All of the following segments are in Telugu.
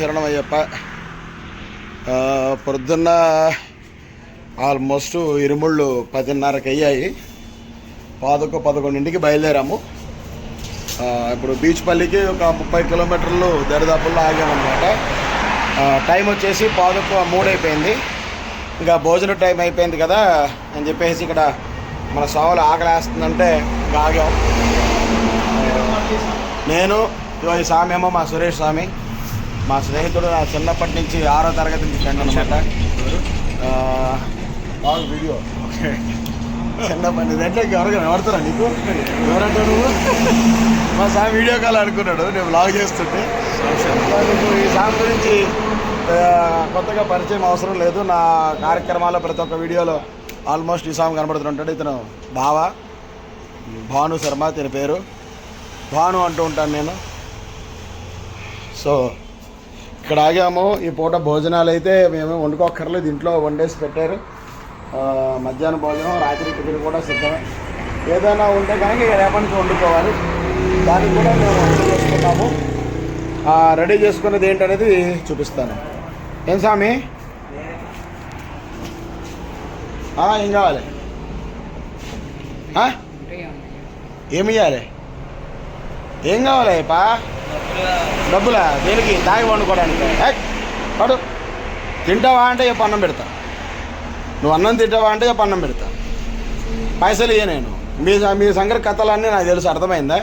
శరణమయ్యప్ప. పొద్దున్న ఆల్మోస్ట్ ఇరుముళ్ళు పదిన్నరకి అయ్యాయి పాదొక పదకొండింటికి బయలుదేరాము. ఇప్పుడు బీచ్ పల్లికి ఒక ముప్పై కిలోమీటర్లు దరిదాపుల్లో ఆగామన్నమాట. టైం వచ్చేసి పాదొక మూడు అయిపోయింది ఇంకా భోజనం టైం అయిపోయింది కదా అని చెప్పేసి ఇక్కడ మన సావులు ఆకలేస్తుందంటే ఇంకా ఆగాం నేను ఇగో ఈ స్వామి ఏమో మా సురేష్ స్వామి మా స్నేహితుడు నా చిన్నప్పటి నుంచి ఆరో తరగతి నుంచి ఫ్రెండ్ అనమాట బాగా వీడియో. చిన్నప్పటి అంటే ఎవరుతారా నీకు? ఎవరంటావు నువ్వు? మా స్వామి వీడియో కాల్ అనుకున్నాడు నేను బ్లాగ్ చేస్తుంటే. నీకు ఈ స్వామి గురించి కొత్తగా పరిచయం అవసరం లేదు. నా కార్యక్రమాల్లో ప్రతి ఒక్క వీడియోలో ఆల్మోస్ట్ ఈ స్వామి కనబడుతుంటాడు ఇతను బావ. భాను శర్మ తిన పేరు. భాను అంటూ ఉంటాను నేను. సో ఇక్కడ ఆగాము. ఈ పూట భోజనాలు అయితే మేము వండుకోక్కర్లేదు. ఇంట్లో వండేసి పెట్టారు. మధ్యాహ్నం భోజనం రాత్రి టిఫిన్ కూడా సిద్ధమే. ఏదైనా ఉంటే కనుక ఇక రేపటి నుంచి వండుకోవాలి. దానికి కూడా మేము రెడీ చేసుకున్నాము. రెడీ చేసుకున్నది ఏంటనేది చూపిస్తాను. ఏం స్వామి? ఏం కావాలి? ఆ? ఏమి ఇవ్వాలి ఏం కావాలి డబ్బులా? దేనికి? తాగి వండుకోవడానికి పడు. తింటావా అంటే చెప్పు అన్నం పెడతా. నువ్వు అన్నం తింటావా అంటే చెప్పు అన్నం పెడతా. పైసలు ఇయ్య నేను. మీ మీ సంగతి కథలన్నీ నాకు తెలుసు. అర్థమైందా?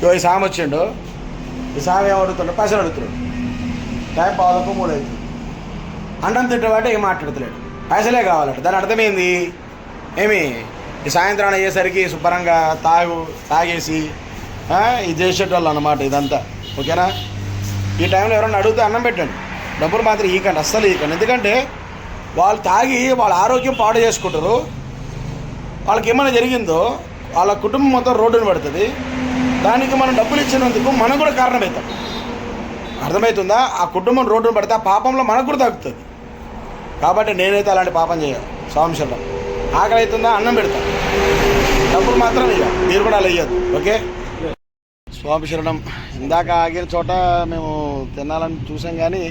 ఇగో ఈ సామె వచ్చిండు. ఈ సామె ఏం అడుగుతుండో? పైసలు అడుగుతున్నాడు టైం పావులకు మూడు అవుతుంది అన్నం తింటావా అంటే ఏం మాట్లాడతలేడు. పైసలే కావాలట. దాని అర్థమైంది? ఏమి? ఈ సాయంత్రం అయ్యేసరికి శుభ్రంగా తాగు తాగేసి ఇది చేసేటోళ్ళు అనమాట ఇదంతా. ఓకేనా? ఈ టైంలో ఎవరైనా అడిగితే అన్నం పెట్టండి. డబ్బులు మాత్రం ఈకండి అస్సలు ఈకండి. ఎందుకంటే వాళ్ళు తాగి వాళ్ళ ఆరోగ్యం పాడు చేసుకుంటారు. వాళ్ళకి ఏమైనా జరిగిందో వాళ్ళ కుటుంబం మొత్తం రోడ్డును పడుతుంది. దానికి మనం డబ్బులు ఇచ్చినందుకు మనం కూడా కారణమవుతాం. అర్థమవుతుందా? ఆ కుటుంబం రోడ్డున పడితే ఆ పాపంలో మనకు కూడా తగ్గుతుంది. కాబట్టి నేనైతే అలాంటి పాపం చేయాలి స్వాంశంలో ఆకలి అవుతుందా అన్నం పెడతా డబ్బులు మాత్రం ఇయ్య మీరు కూడా అలా ఇయ్యద్దు. ఓకే? స్వామి శరణం. ఇందాక ఆగిన చోట మేము తినాలని చూసాం కానీ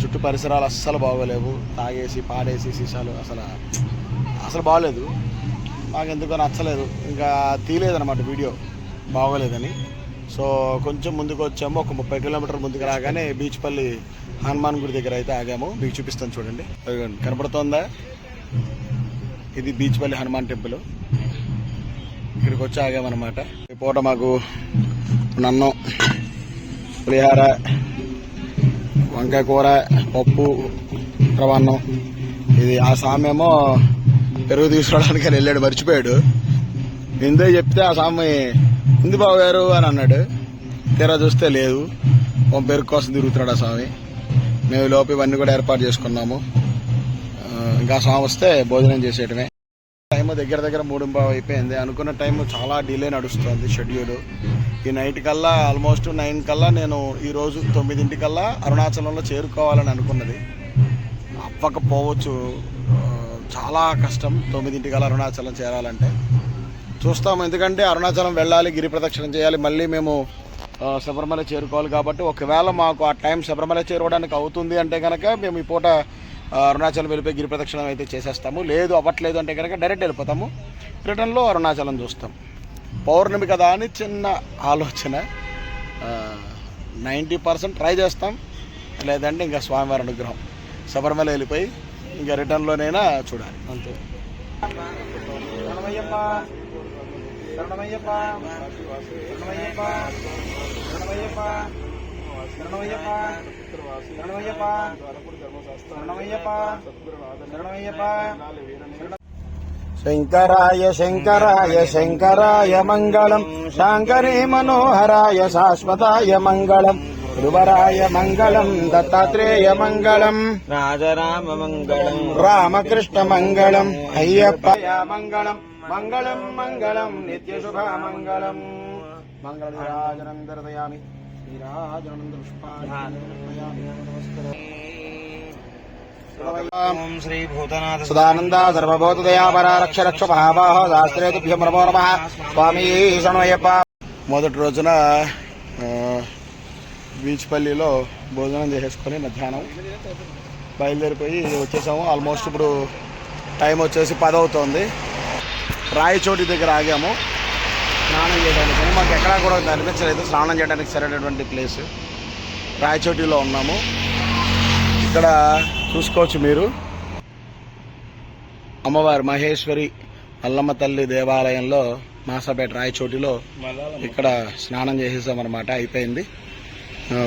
చుట్టూ పరిసరాలు అస్సలు బాగోలేవు. తాగేసి పాడేసి సీసాలు అసలు అసలు బాగోలేదు. మాకు ఎందుకో నచ్చలేదు. ఇంకా తీయలేదన్నమాట వీడియో. బాగోలేదని. సో కొంచెం ముందుకు వచ్చాము. ఒక ముప్పై కిలోమీటర్ ముందుకు రాగానే బీచ్పల్లి హనుమాన్ గుడి దగ్గర అయితే ఆగాము. మీకు చూపిస్తాను చూడండి. కనపడుతోందా? ఇది బీచ్పల్లి హనుమాన్ టెంపుల్. ఇక్కడికి వచ్చి ఆగామన్నమాట ఈ పూట మాకు నన్నం పులిహార వంకాయ కూర పప్పు రవాన్నం ఇది ఆ సామేమో పెరుగు తీసుకురావడానికి అని వెళ్ళాడు మర్చిపోయాడు. ఇందే చెప్తే ఆ స్వామి ఉంది బాబు గారు అని అన్నాడు. తీరా చూస్తే లేదు. ఓ పెరుగు కోసం తిరుగుతున్నాడు ఆ స్వామి. మేము లోపు ఇవన్నీ కూడా ఏర్పాటు చేసుకున్నాము. ఇంకా ఆ స్వామి వస్తే భోజనం చేసేయటమే. టైం దగ్గర దగ్గర మూడు అయిపోయింది. అనుకున్న టైం చాలా డిలే నడుస్తుంది షెడ్యూల్ ఈ నైట్ కల్లా ఆల్మోస్ట్ నైన్ కల్లా నేను ఈ రోజు తొమ్మిదింటికల్లా అరుణాచలంలో చేరుకోవాలని అనుకున్నది. అవ్వకపోవచ్చు. చాలా కష్టం తొమ్మిదింటికల్లా అరుణాచలం చేరాలంటే. చూస్తాం ఎందుకంటే అరుణాచలం వెళ్ళాలి గిరి ప్రదక్షిణం చేయాలి మళ్ళీ మేము శబరిమల చేరుకోవాలి కాబట్టి ఒకవేళ మాకు ఆ టైం శబరిమల చేరుకోవడానికి అవుతుంది అంటే కనుక మేము ఈ పూట అరుణాచలం వెళ్ళిపోయి గిరి ప్రదక్షిణం అయితే చేసేస్తాము. లేదు అవ్వట్లేదు అంటే కనుక డైరెక్ట్ వెళ్ళిపోతాము. రిటర్న్లో అరుణాచలం చూస్తాం. పౌర్ణమి కదా అని చిన్న ఆలోచన. నైంటీ పర్సెంట్ ట్రై చేస్తాం. లేదంటే ఇంకా స్వామివారి అనుగ్రహం. శబరిమల వెళ్ళిపోయి ఇంకా రిటర్న్లోనైనా చూడాలి. అంతే. శరణమయ్యప్ప శరణమయ్యప్ప శరణమయ్యప్ప శంకరాయ శంకరాయ శంకరాయ మంగళం. శాంకరే మనోహరాయ శాశ్వతాయ మంగళం. ధ్రువరాయ మంగళం దత్తాత్రేయ మంగళం. రాజరామ మంగళం. రామకృష్ణ మంగళం. అయ్యప్పయ మంగళం. మంగళం మంగళం. నిత్యశుభ మంగళం. మంగళరాజనందరదయామి ఓం శాస్త్రేతుభ్యం నమో నమ. స్వామి శరణయ్యప్ప. మొదటి రోజున బీచ్పల్లిలో భోజనం చేసేసుకొని మధ్యాహ్నం బయలుదేరిపోయి వచ్చేసాము. ఆల్మోస్ట్ ఇప్పుడు టైం వచ్చేసి పది అవుతుంది రాయచోటి దగ్గర ఆగాము. స్నానం చేయడానికి మాకు ఎక్కడా కూడా అనిపించలేదు. స్నానం చేయడానికి సరైనటువంటి ప్లేస్ రాయచోటిలో ఉన్నాము. ఇక్కడ చూసుకోవచ్చు మీరు. అమ్మవారి మహేశ్వరి అల్లమ్మ తల్లి దేవాలయంలో మాసాపేట రాయచోటిలో ఇక్కడ స్నానం చేసేసామన్నమాట. అయిపోయింది.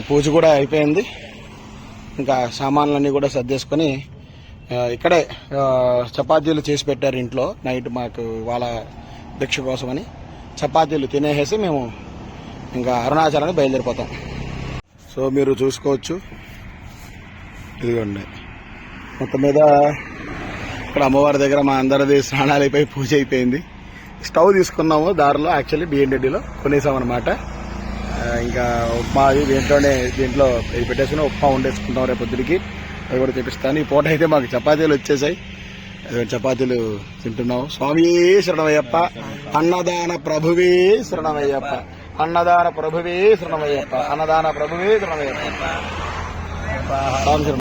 పూజ కూడా అయిపోయింది. ఇంకా సామాన్లన్నీ కూడా సర్దేసుకొని ఇక్కడే చపాతీలు చేసి పెట్టారు ఇంట్లో. నైట్ మాకు వాళ్ళ భిక్ష కోసమని. చపాతీలు తినేసేసి మేము ఇంకా అరుణాచలానికి బయలుదేరిపోతాం. సో మీరు చూసుకోవచ్చు. ఇదిగోండి. మొత్తం మీద ఇక్కడ అమ్మవారి దగ్గర మా అందరిది స్నానాలు అయిపోయి పూజ అయిపోయింది. స్టవ్ తీసుకున్నాము దారిలో యాక్చువల్లీ బిఎన్డెడ్డిలో కొనేసాం అనమాట ఇంకా ఉప్మా అది దీంట్లోనే దీంట్లో ఇది పెట్టేసుకుని ఉప్మా వండేసుకుంటాం రేపు పొద్దుడికి అది కూడా చూపిస్తాను ఈ పూట అయితే మాకు చపాతీలు వచ్చేసాయి. చపాతీలు తింటున్నావు? స్వామి శరణమయ్యప్ప. అన్నదాన ప్రభువే శరణమయ్యప్ప. అన్నదాన ప్రభువే శరణమయ్యప్ప. అన్నదాన ప్రభువే శరణమయ్యప్ప. స్వామి